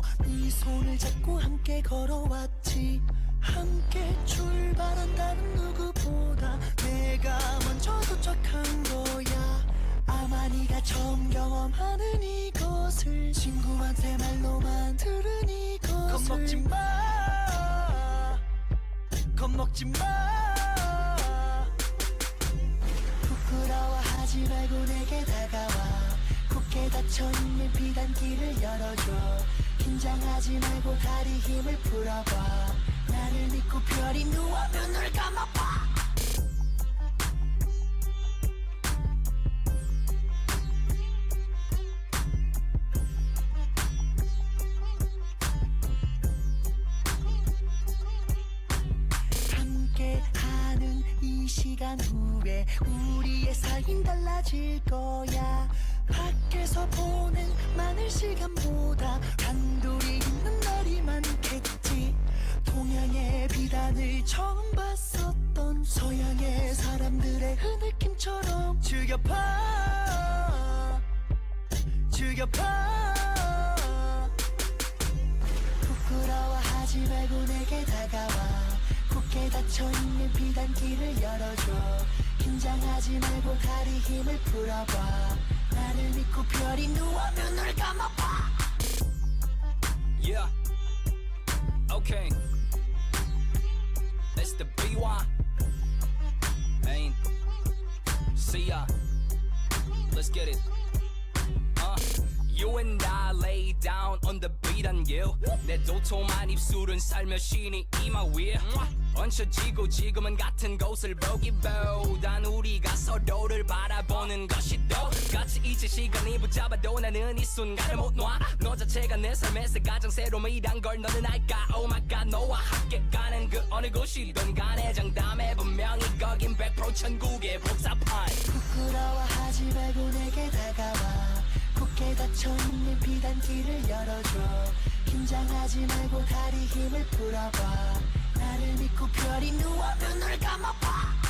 달려가며 네 손을 잡고 함께 걸어왔지. 함께 출발한다는 누구보다 내가 먼저 도착한 거야. 아마 네가 처음 경험하는 이것을 친구한테 말로만 들은 이것을. 겁먹지 마. 겁먹지 마. 부끄러워하지 말고 내게 다가와. 굳게 닫혀있는 비단길을 열어줘 긴장하지 말고 다리 힘을 풀어봐. 나를 믿고 별이 누워 눈을 감아봐. 함께하는 이 시간 후에 우리의 삶 달라질 거야. 밖에서 보는 많은 시간보다 처음 봤었던 서양의 사람들의 흐느낌처럼 즐겨봐 즐겨봐 부끄러워하지 말고 내게 다가와. 굳게 닫혀있는 비단길을 열어줘. 긴장하지 말고 다리 힘을 풀어봐. 나를 믿고 별이 누워 눈을 감아봐. Yeah. Okay. It's the BY. Ain't. See ya. Let's get it. Uh. You and I lay down on the beat and you 내 도톰한 입술은 살며시 이마 위에 얹혀지고 지금은 같은 곳을 보기보단 우리가 서로를 바라보는 것이 더 같이 이제 시간이 붙잡아도 나는 이 순간을 못 놔 너 자체가 내 삶에서 가장 새로움이란 걸 너는 알까? Oh my god 너와 함께 가는 그 어느 곳이든 간에 장담해 분명히 거긴 100% 천국의 복잡한. 부끄러워하지 말고 내게 다가와. 굳게 닫혀있는 비단길을 열어줘. 긴장하지 말고 다리 힘을 풀어봐. 나를 믿고 별이 누워 눈을 감아봐